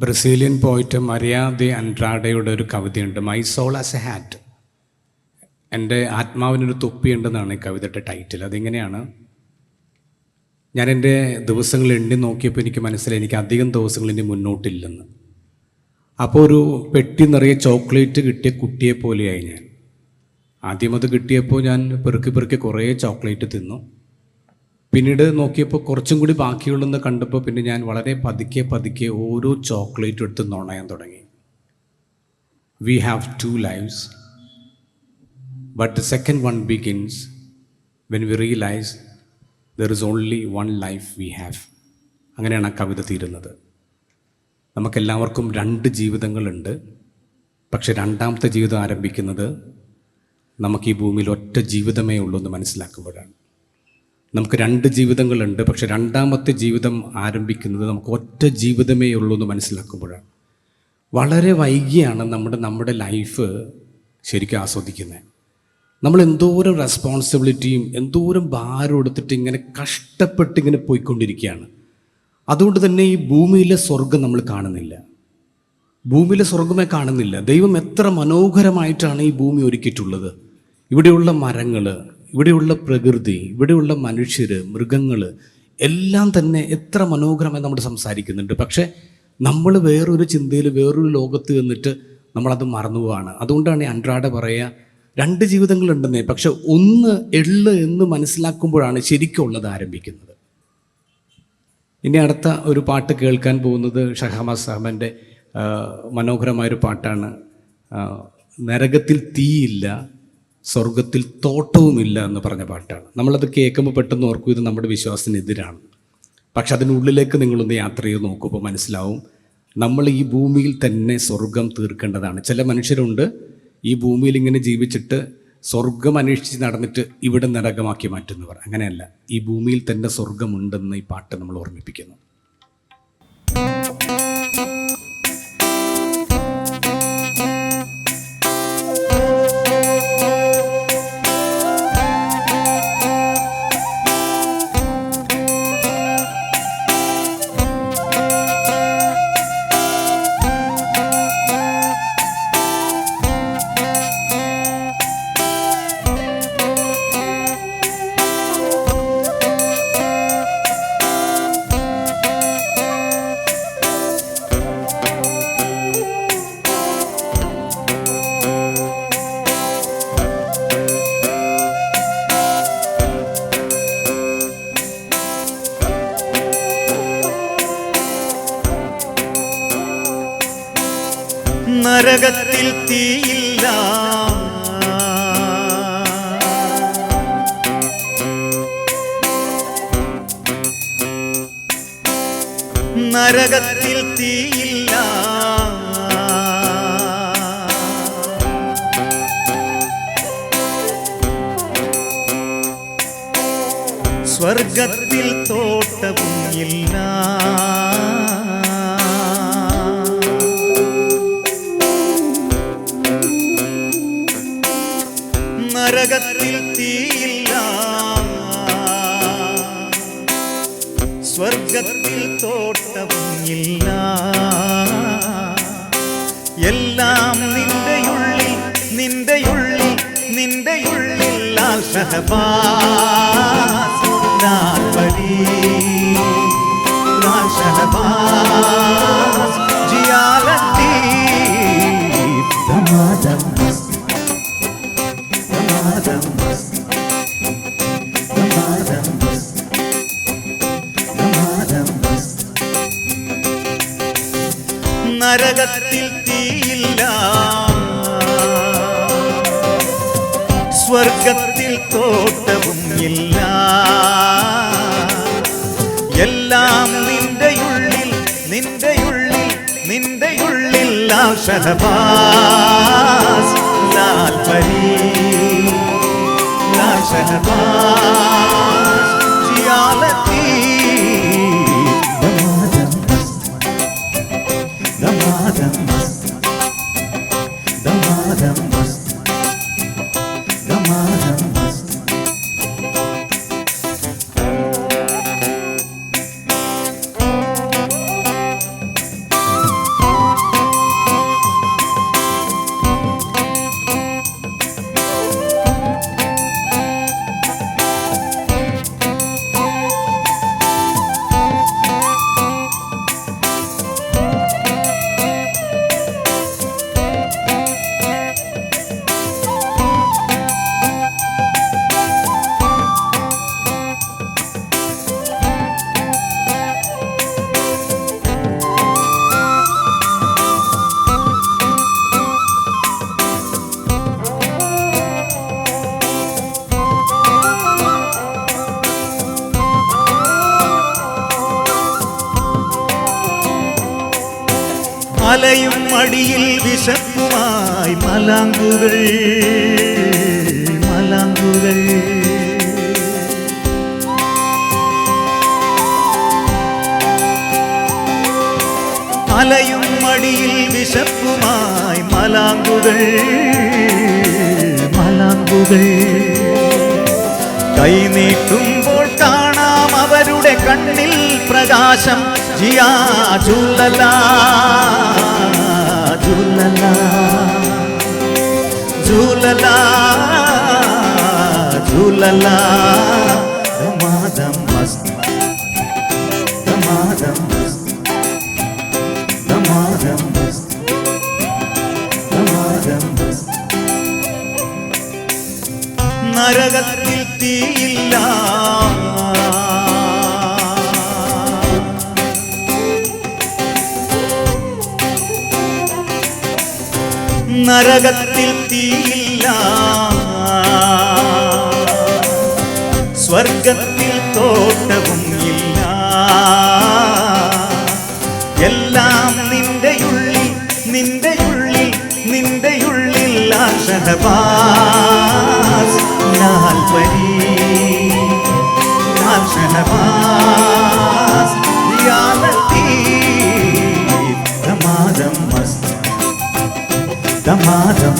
Brazilian പോയിട്ട് മര്യാദ അൻട്രാഡയുടെ ഒരു കവിതയുണ്ട് my soul has a hat എന്റെ ആത്മാവിനൊരു തൊപ്പിയുണ്ടെന്നാണ് ഈ കവിതയുടെ ടൈറ്റിൽ. അതിങ്ങനെയാണ്. ഞാൻ എന്റെ ദിവസങ്ങൾ എണ്ണി നോക്കിയപ്പോൾ എനിക്ക് മനസ്സിലായി എനിക്ക് അധികം ദിവസങ്ങൾ ഇനി മുന്നോട്ടില്ലെന്ന്. അപ്പോൾ ഒരു പെട്ടി നിറയെ ചോക്ലേറ്റ് കിട്ടിയ കുട്ടിയെ പോലെയായി ഞാൻ. ആദ്യം അത് കിട്ടിയപ്പോൾ ഞാൻ പെറുക്കി പെറുക്കി കുറേ ചോക്ലേറ്റ് തിന്നു. പിന്നീട് നോക്കിയപ്പോൾ കുറച്ചും കൂടി ബാക്കിയുള്ളെന്ന് കണ്ടപ്പോൾ പിന്നെ ഞാൻ വളരെ പതുക്കെ പതുക്കെ ഓരോ ചോക്ലേറ്റ് എടുത്ത് നുണയാൻ തുടങ്ങി. We have two lives but the second one begins when we realize there is only one life we have അങ്ങനെയാണ് ആ കവിത തീരുന്നത്. നമുക്കെല്ലാവർക്കും രണ്ട് ജീവിതങ്ങളുണ്ട്. പക്ഷെ രണ്ടാമത്തെ ജീവിതം ആരംഭിക്കുന്നത് നമുക്ക് ഈ ഭൂമിയിൽ ഒറ്റ ജീവിതമേ ഉള്ളൂ എന്ന് മനസ്സിലാക്കുമ്പോഴാണ്. നമുക്ക് രണ്ട് ജീവിതങ്ങളുണ്ട്. പക്ഷെ രണ്ടാമത്തെ ജീവിതം ആരംഭിക്കുന്നത് നമുക്ക് ഒറ്റ ജീവിതമേ ഉള്ളൂ എന്ന് മനസ്സിലാക്കുമ്പോഴാണ്. വളരെ വൈകിയാണ് നമ്മുടെ നമ്മുടെ ലൈഫ് ശരിക്കും ആസ്വദിക്കുന്നത്. നമ്മൾ എന്തോരം റെസ്പോൺസിബിലിറ്റിയും എന്തോരം ഭാരം എടുത്തിട്ട് ഇങ്ങനെ കഷ്ടപ്പെട്ട് ഇങ്ങനെ പോയിക്കൊണ്ടിരിക്കുകയാണ്. അതുകൊണ്ട് തന്നെ ഈ ഭൂമിയിലെ സ്വർഗം നമ്മൾ കാണുന്നില്ല. ഭൂമിയിലെ സ്വർഗമേ കാണുന്നില്ല. ദൈവം എത്ര മനോഹരമായിട്ടാണ് ഈ ഭൂമി ഒരുക്കിയിട്ടുള്ളത്. ഇവിടെയുള്ള മരങ്ങൾ ഇവിടെയുള്ള പ്രകൃതി ഇവിടെയുള്ള മനുഷ്യർ മൃഗങ്ങൾ എല്ലാം തന്നെ എത്ര മനോഹരമായി നമ്മൾ സംസാരിക്കുന്നുണ്ട്. പക്ഷേ നമ്മൾ വേറൊരു ചിന്തയിൽ വേറൊരു ലോകത്ത് നിന്നിട്ട് നമ്മളത് മറന്നുപോവാണ് അതുകൊണ്ടാണ് അൻട്രാട പറയുക രണ്ട് ജീവിതങ്ങളുണ്ടെന്നേ. പക്ഷെ ഒന്ന് എള്ള് എന്ന് മനസ്സിലാക്കുമ്പോഴാണ് ശരിക്കുള്ളത് ആരംഭിക്കുന്നത്. ഇനി അടുത്ത ഒരു പാട്ട് കേൾക്കാൻ പോകുന്നത് ഷഹമ സാഹബന്റെ മനോഹരമായൊരു പാട്ടാണ്. നരകത്തിൽ തീയില്ല സ്വർഗത്തിൽ തോട്ടവുമില്ല എന്ന് പറഞ്ഞ പാട്ടാണ്. നമ്മളത് കേൾക്കുമ്പോൾ പെട്ടെന്ന് ഓർക്കും ഇത് നമ്മുടെ വിശ്വാസത്തിനെതിരാണ്. പക്ഷെ അതിനുള്ളിലേക്ക് നിങ്ങളൊന്ന് യാത്ര ചെയ്ത് നോക്കുമ്പോൾ മനസ്സിലാവും നമ്മൾ ഈ ഭൂമിയിൽ തന്നെ സ്വർഗം തീർക്കേണ്ടതാണ്. ചില മനുഷ്യരുണ്ട് ഈ ഭൂമിയിൽ ഇങ്ങനെ ജീവിച്ചിട്ട് സ്വർഗം അന്വേഷിച്ച് നടന്നിട്ട് ഇവിടെ നരകമാക്കി മാറ്റുന്നവർ. അങ്ങനെയല്ല ഈ ഭൂമിയിൽ തന്നെ സ്വർഗമുണ്ടെന്ന് ഈ പാട്ട് നമ്മൾ ഓർമ്മിപ്പിക്കുന്നു. നരകത്തിൽ തീയില്ല. സ്വർഗത്തിൽ തോട്ടവും ഇല്ല. നരകത്തിൽ തീയില്ല. സ്വർഗത്തിൽ തോട്ടവും ഇല്ല. എല്ലാം നിന്റെ ഉള്ളിൽ നിന്റെ ഉള്ളിൽ നിന്റെ നരകത്തിൽ തീയില്ല. സ്വർഗത്തിൽ തോട്ടവും ഇല്ല. എല്ലാം നിന്റെ ഉള്ളിൽ നിന്റെ ഉള്ളിൽ നിന്റെ ഉള്ളിൽ ലാ ഷഹബാസ്. ലാൽ പരി ലാ ഷഹബാസ്. மலையும் அடியில் விசப்புமாய் மலாங்குகள் மலாங்குகள். மலையும் அடியில் விசப்புமாய் மலாங்குகள் மலாங்குகள். கை நீட்டும் കണ്ണിൽ പ്രകാശം ജിയാ ജുലല ജുലല ജുലല ജുലല ദമാദം നരകത്തിൽ തീയില്ല. സ്വർഗത്തിൽ തോട്ടവും ഇല്ല. എല്ലാം നിന്റെ ഉള്ളിൽ നിന്റെ ഉള്ളിൽ ഷഹബാസ്. ലാൽ പരി ദമാദം